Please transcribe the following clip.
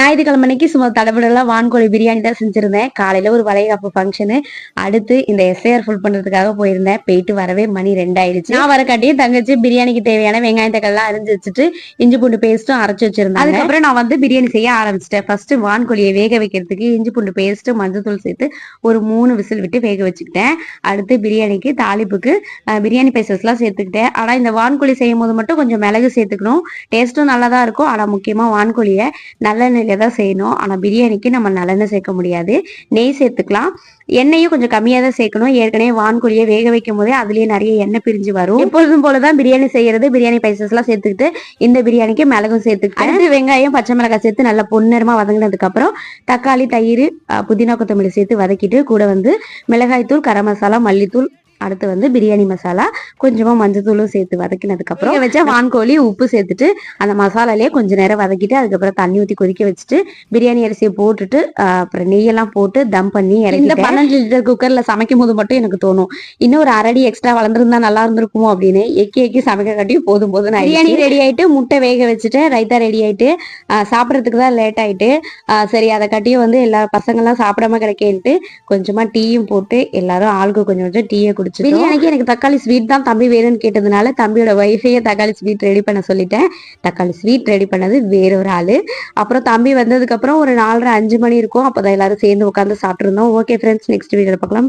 ஞாயிற்றுக்கிழமைக்கு சும்மா தடபுடலாம் வான்கோழி பிரியாணி தான் செஞ்சுருந்தேன். காலையில் ஒரு வளைகாப்பு ஃபங்க்ஷனு அடுத்து இந்த எஸ்ஐஆர் ஃபுல் பண்றதுக்காக போயிருந்தேன். போயிட்டு வரவே மணி ரெண்டாயிடுச்சு. நான் வரக்காட்டியும் தங்கச்சி பிரியாணிக்கு தேவையான வெங்காயம் அரிஞ்சு வச்சுட்டு இஞ்சி பூண்டு பேஸ்ட்டும் அரைச்சு வச்சிருந்தேன் அதுக்கப்புறம் நான் வந்து பிரியாணி செய்ய ஆரம்பிச்சிட்டேன். ஃபர்ஸ்ட் வான்கோழியை வேக வைக்கிறதுக்கு இஞ்சி பூண்டு பேஸ்ட்டு மஞ்சத்தூள் சேர்த்து ஒரு மூணு விசில் விட்டு வேக வச்சுக்கிட்டேன். அடுத்து பிரியாணிக்கு தாளிப்புக்கு பிரியாணி பைசஸ்லாம் சேர்த்துக்கிட்டேன். ஆனால் இந்த வான்கோழி செய்யும் போது மட்டும் கொஞ்சம் மிளகு சேர்த்துக்கணும். டேஸ்ட்டும் நல்லா தான் இருக்கும். ஆனால் முக்கியமாக வான்கோழியை நல்ல நல்லெண்ணெயில தான் செய்யணும்? ஆனா பிரியாணிக்கு நம்ம நல்லெண்ணெய் சேர்க்க முடியாது. நெய் சேர்த்துக்கலாம். எண்ணெயும் கொஞ்சம் கம்மியாக தான் சேர்க்கணும். ஏற்கனவே வான்கொழியை வேக வைக்கும் போதே அதுலேயே நிறைய எண்ணெய் பிரிஞ்சு வரும். எப்பொழுதும் போலதான் பிரியாணி செய்யறது. பிரியாணி பைசஸ் எல்லாம் சேர்த்துக்கிட்டு இந்த பிரியாணிக்கு மிளகும் சேர்த்துக்கிட்டு அடுத்து வெங்காயம் பச்சை மிளகாய் சேர்த்து நல்லா பொன்னிறமா வதங்கினதுக்கப்புறம் தக்காளி தயிர் புதினா கொத்தமல்லி சேர்த்து வதக்கிட்டு கூட வந்து மிளகாய்த்தூள் கரம் மசாலா மல்லித்தூள் அடுத்து வந்து பிரியாணி மசாலா கொஞ்சமா மஞ்சத்தூளும் சேர்த்து வதக்கினதுக்கு அப்புறம் வேக வச்ச வான்கோழி உப்பு சேர்த்துட்டு அந்த மசாலாலேயே கொஞ்ச நேரம் வதக்கிட்டு அதுக்கப்புறம் தண்ணி ஊற்றி கொதிக்க வச்சுட்டு பிரியாணி அரிசியை போட்டுட்டு அப்புறம் நெய்யெல்லாம் போட்டு தம் பண்ணி இந்த பன்னெண்டு லிட்டர் குக்கர்ல சமைக்கும் போது மட்டும் எனக்கு தோணும் இன்னும் ஒரு அரடி எக்ஸ்ட்ரா வளர்ந்துருந்தா நல்லா இருந்திருக்குமோ அப்படின்னு எக்கி எக்கி சமைக்க காட்டியும் போதும் போதும் பிரியாணி ரெடி ஆயிட்டு முட்டை வேக வச்சுட்டு ரைத்தா ரெடி ஆயிட்டு ஆஹ், சாப்பிடறதுக்கு தான் லேட் ஆயிட்டு ஆஹ், சரி அதை கட்டியும் வந்து எல்லா பசங்கள்லாம் சாப்பிடாம கிடைக்கேன்ட்டு கொஞ்சமா டீயும் போட்டு எல்லாரும் ஆளுக்கு கொஞ்சம் கொஞ்சம் டீயை குடிச்சு பிரியாணிக்கு எனக்கு தக்காளி ஸ்வீட் தான் தம்பி வேணும்னு கேட்டதுனால தம்பியோட ஒய்ஃபையே தக்காளி ஸ்வீட் ரெடி பண்ண சொல்லிட்டேன். தக்காளி ஸ்வீட் ரெடி பண்ணது வேற ஒரு ஆளு. அப்புறம் தம்பி வந்ததுக்கு அப்புறம் ஒரு நாலரை அஞ்சு மணி இருக்கும். அப்பதான் எல்லாரும் சேர்ந்து உட்காந்து சாப்பிட்டுருந்தோம். ஓகே ஃப்ரெண்ட்ஸ் நெக்ஸ்ட் வீடியோ பார்க்கலாம்.